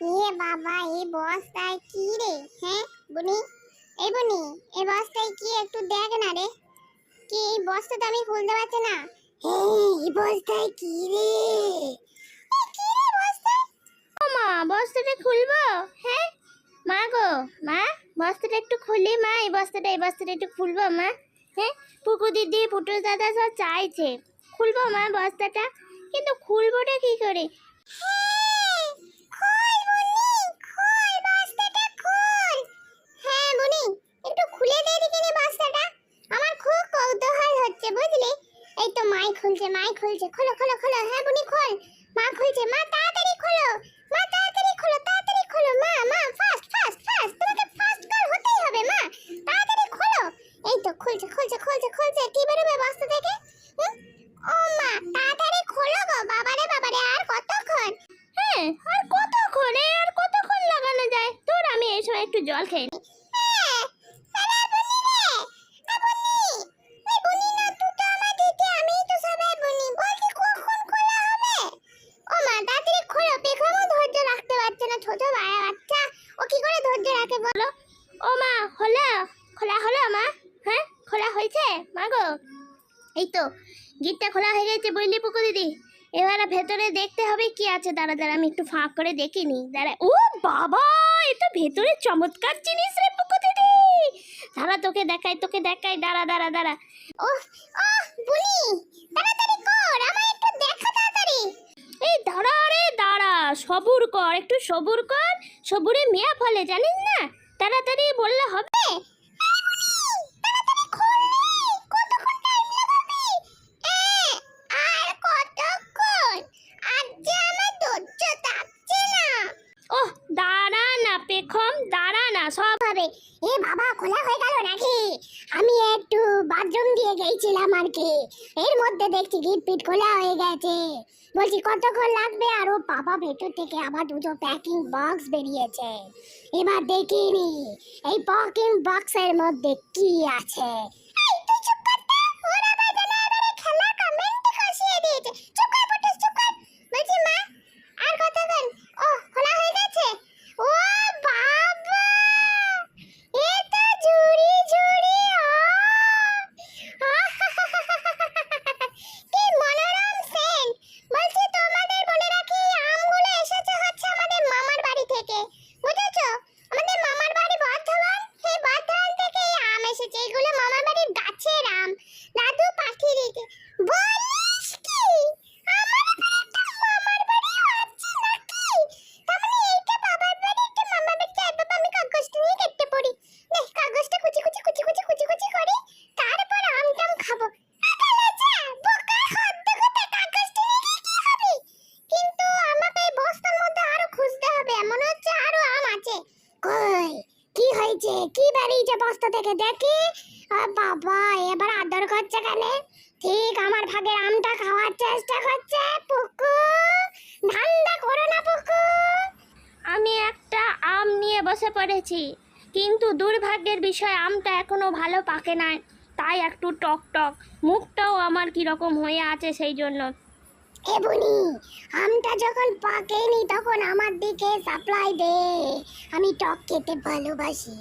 এ বাবা এই বস্তায় কি রে? হ্যাঁ বুনি? এই বুনি এই বস্তায় কি একটু দেখ না রে। কি এই বস্তা তো আমি খুলতে পারছি না। এই বস্তায় কি রে? মা বস্তাটা খুলবো? হ্যাঁ মা গো মা বস্তাটা একটু খুলি মা এই বস্তাটা এই বস্তাটা একটু খুলবো মা। হ্যাঁ পুকু দিদি পুটুস দাদা সব চাইছে। খুলবো মা বস্তাটা কিন্তু খুলবোটা কি করে? হ্যাঁ, খুলছে মাই খুলছে, খোলো খোলো খোলো হ্যাঁ বুনি খোল। মা খুলছে, মা তাড়াতাড়ি খোলো, মা তাড়াতাড়ি খোলো তাড়াতাড়ি খোলো, মা মা ফাস্ট ফাস্ট ফাস্ট তোমাকে ফাস্ট কর হতেই হবে, মা, তাড়াতাড়ি খোলো। এই তো খুলছে খুলছে খুলছে খুলছে, কি বেরোবে বস্তা থেকে ও মা, তাড়াতাড়ি খোলো গো, বাবারে বাবারে, আর কতক্ষণ? হ্যাঁ আর কতক্ষণ? আর কতক্ষণ লাগানো যায়? তোর আমি এই সময় একটু জল খেয়ে ও মা হলো খোলা হলো মা? হ্যাঁ খোলা হয়েছে? মা গো এই তো গেটটা খোলা হয়ে গেছে বুঝলি পুকু দিদি। এবারে ভেতরে দেখতে হবে কি আছে। দাঁড়া দাঁড়া আমি একটু ফাঁক করে দেখিনি দাঁড়া ও বাবা এ তো ভেতরে চমৎকার জিনিস রে পুকু দিদি। দাঁড়া তোকে দেখাই তোকে দেখাই। দাঁড়া দাঁড়া দাঁড়া। ওহ, ওহ, বুনি, তাড়াতাড়ি কর, আমায় একটু দেখা তাড়াতাড়ি। এই দাঁড়া রে দাঁড়া সবুর কর একটু সবুর কর। সবুরে মেয়া ফলে জানিস না? তাড়াতাড়ি বললে হবে। ওহ দাঁড়া না পেখম দাঁড়া। না, সব হবে। এ বাবা, খোলা হয়ে গেল নাকি? আমি একটু বাথরুম দিয়ে গেছিলাম আর কি। এর মধ্যে দেখছি গিট পিট খোলা হয়ে গেছে। বলছি, কতক্ষণ লাগবে? আর ও বাবা, ভেতর থেকে আবার দুটো প্যাকিং বক্স বেরিয়েছে। এবার দেখিনি। এই প্যাকিং বক্সের মধ্যে কি আছে? বেরিয়েছে বস্তা থেকে দেখি। বাবা এবার আদর করছে কেন? ঠিক আমার ভাগের আমটা খাওয়ার চেষ্টা করছে পুকু। ধান্দা করো না পুকু। আমি একটা আম নিয়ে বসে পড়েছি কিন্তু দুর্ভাগ্যের বিষয় আমটা এখনও ভালো পাকে নাই। তাই একটু টক টক মুখটাও আমার কীরকম হয়ে আছে সেই জন্য। এ বুনি আমটা যখন পাকেনি তখন আমার দিকে সাপ্লাই দে। আমি টক খেতে ভালোবাসি।